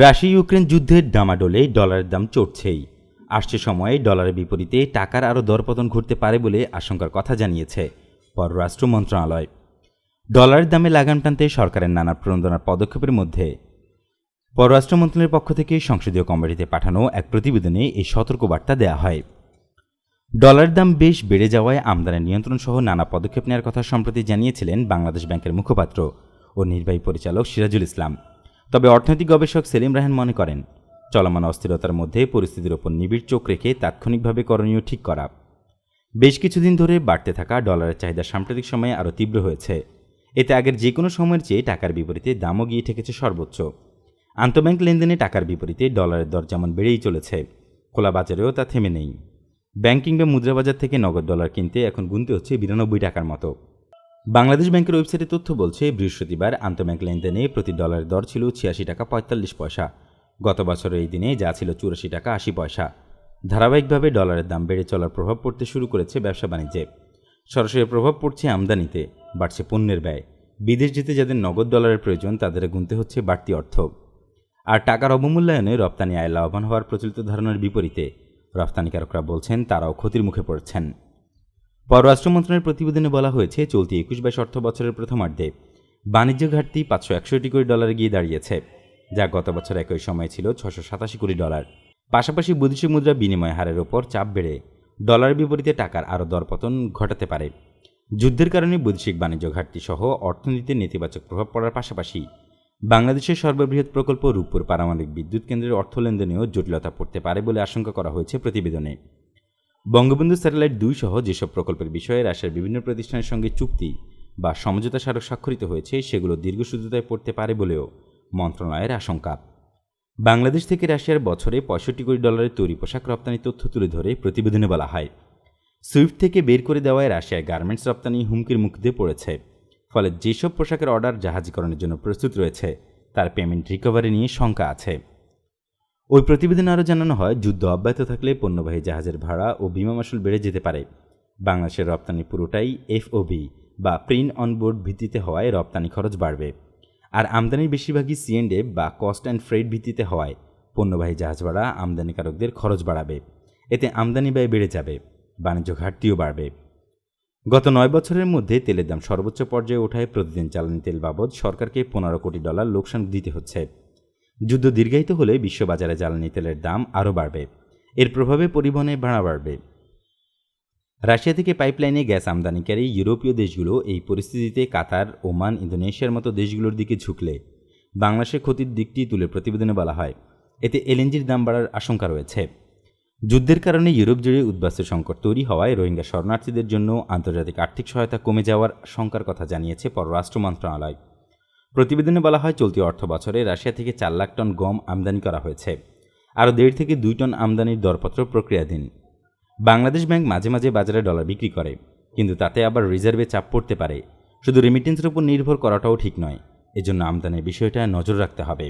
Russia Ukraine যুদ্ধের ডামাডোলে ডলারের দাম চড়ছেই। আসছে সময়ে ডলারের বিপরীতে টাকার আরও দরপতন ঘটতে পারে বলে আশঙ্কার কথা জানিয়েছে পররাষ্ট্র মন্ত্রণালয়। ডলারের দামে লাগাম টানতে সরকারের নানা প্রণোদনার পদক্ষেপের মধ্যে। পররাষ্ট্র মন্ত্রণালয়ের পক্ষ থেকে সংসদীয় কমিটিতে পাঠানো এক প্রতিবেদনে এই সতর্কবার্তা দেওয়া হয়। ডলারের দাম বেশ বেড়ে যাওয়ায় আমদানি নিয়ন্ত্রণ সহ নানা পদক্ষেপ নেওয়ার কথা সম্প্রতি জানিয়েছিলেন বাংলাদেশ ব্যাংকের মুখপাত্র ও নির্বাহী পরিচালক সিরাজুল ইসলাম। তবে অর্থনৈতিক গবেষক সেলিম রাহান মনে করেন, চলমান অস্থিরতার মধ্যে পরিস্থিতির ওপর নিবিড় চোখ রেখে তাৎক্ষণিকভাবে করণীয় ঠিক করা। বেশ কিছুদিন ধরে বাড়তে থাকা ডলারের চাহিদা সাম্প্রতিক সময়ে আরও তীব্র হয়েছে। এতে আগের যে কোনো সময়ের চেয়ে টাকার বিপরীতে দামও গিয়ে ঠেকেছে সর্বোচ্চ। আন্তঃব্যাংক লেনদেনে টাকার বিপরীতে ডলারের দর যেমন বেড়েই চলেছে, খোলা বাজারেও তা থেমে নেই। ব্যাংক কিংবা মুদ্রাবাজার থেকে নগদ ডলার কিনতে এখন গুনতে হচ্ছে বিরানব্বই টাকার মতো। বাংলাদেশ ব্যাংকের ওয়েবসাইটে তথ্য বলছে, বৃহস্পতিবার আন্তঃব্যাংক লেনদেনে প্রতি ডলারের দর ছিল ছিয়াশি টাকা পঁয়তাল্লিশ পয়সা। গত বছরের এই দিনে যা ছিল চুরাশি টাকা আশি পয়সা। ধারাবাহিকভাবে ডলারের দাম বেড়ে চলার প্রভাব পড়তে শুরু করেছে ব্যবসা বাণিজ্যে। সরাসরি প্রভাব পড়ছে আমদানিতে, বাড়ছে পণ্যের ব্যয়। বিদেশ যেতে যাদের নগদ ডলারের প্রয়োজন, তাদের গুনতে হচ্ছে বাড়তি অর্থ। আর টাকার অবমূল্যায়নে রপ্তানি আয় লাভবান হওয়ার প্রচলিত ধারণার বিপরীতে, রপ্তানিকারকরা বলছেন, তারাও ক্ষতির মুখে পড়ছেন। পররাষ্ট্র মন্ত্রণালয়ের প্রতিবেদনে বলা হয়েছে, চলতি একুশ বাইশ অর্থ বছরের প্রথমার্ধে বাণিজ্য ঘাটতি পাঁচশো একষট্টি কোটি ডলারে গিয়ে দাঁড়িয়েছে, যা গত বছর একই সময় ছিল ছশো সাতাশি কোটি ডলার। পাশাপাশি বৈদেশিক মুদ্রা বিনিময় হারের ওপর চাপ বেড়ে ডলারের বিপরীতে টাকার আরও দরপতন ঘটাতে পারে। যুদ্ধের কারণে বৈদেশিক বাণিজ্য ঘাটতি সহ অর্থনীতিতে নেতিবাচক প্রভাব পড়ার পাশাপাশি বাংলাদেশের সর্ববৃহৎ প্রকল্প রূপপুর পারমাণবিক বিদ্যুৎ কেন্দ্রের অর্থ লেনদেনেও জটিলতা পড়তে পারে বলে আশঙ্কা করা হয়েছে প্রতিবেদনে। বঙ্গবন্ধু স্যাটেলাইট দুই সহ যেসব প্রকল্পের বিষয়ে রাশিয়ার বিভিন্ন প্রতিষ্ঠানের সঙ্গে চুক্তি বা সমঝোতা স্মারক স্বাক্ষরিত হয়েছে, সেগুলো দীর্ঘসূত্রতায় পড়তে পারে বলেও মন্ত্রণালয়ের আশঙ্কা। বাংলাদেশ থেকে রাশিয়ার বছরে পঁয়ষট্টি কোটি ডলারের তৈরি পোশাক রপ্তানি তথ্য তুলে ধরে প্রতিবেদনে বলা হয়, সুইফট থেকে বের করে দেওয়ায় রাশিয়ায় গার্মেন্টস রপ্তানি হুমকির মুখ পড়েছে, ফলে যেসব পোশাকের অর্ডার জাহাজীকরণের জন্য প্রস্তুত রয়েছে, তার পেমেন্ট রিকভারি নিয়ে শঙ্কা আছে। ওই প্রতিবেদনে আরও জানানো হয়, যুদ্ধ অব্যাহত থাকলে পণ্যবাহী জাহাজের ভাড়া ও বিমা মাসুল বেড়ে যেতে পারে। বাংলাদেশের রপ্তানি পুরোটাই এফওবি বা প্রিন্ট অনবোর্ড ভিত্তিতে হওয়ায় রপ্তানি খরচ বাড়বে। আর আমদানির বেশিরভাগই সিএনডে বা কস্ট অ্যান্ড ফ্রেড ভিত্তিতে হওয়ায় পণ্যবাহী জাহাজ ভাড়া আমদানিকারকদের খরচ বাড়াবে। এতে আমদানি ব্যয় বেড়ে যাবে, বাণিজ্য ঘাটতিও বাড়বে। গত নয় বছরের মধ্যে তেলের দাম সর্বোচ্চ পর্যায়ে ওঠায় প্রতিদিন জ্বালানি তেল বাবদ সরকারকে পনেরো কোটি ডলার লোকসান দিতে হচ্ছে। যুদ্ধ দীর্ঘায়িত হলে বিশ্ববাজারে জ্বালানি তেলের দাম আরও বাড়বে। এর প্রভাবে পরিবহনে ভাড়া বাড়বে। রাশিয়া থেকে পাইপলাইনে গ্যাস আমদানিকারী ইউরোপীয় দেশগুলো এই পরিস্থিতিতে কাতার, ওমান, ইন্দোনেশিয়ার মতো দেশগুলোর দিকে ঝুঁকলে। বাংলাদেশের ক্ষতির দিকটি তুলে প্রতিবেদনে বলা হয়। এতে এলএনজির দাম বাড়ার আশঙ্কা রয়েছে। যুদ্ধের কারণে ইউরোপ জুড়ে উদ্বাস্তু সংকট তৈরি হওয়ায় রোহিঙ্গা শরণার্থীদের জন্য আন্তর্জাতিক আর্থিক সহায়তা কমে যাওয়ার শঙ্কার কথা জানিয়েছে পররাষ্ট্র মন্ত্রণালয়। প্রতিবেদনে বলা হয়, চলতি অর্থ বছরে রাশিয়া থেকে চার লাখ টন গম আমদানি করা হয়েছে, আরও দেড় থেকে দুই টন আমদানির দরপত্র প্রক্রিয়াধীন। বাংলাদেশ ব্যাংক মাঝে মাঝে বাজারে ডলার বিক্রি করে, কিন্তু তাতে আবার রিজার্ভে চাপ পড়তে পারে। শুধু রেমিটেন্সের উপর নির্ভর করাটাও ঠিক নয়, এজন্য আমদানির বিষয়টা নজর রাখতে হবে।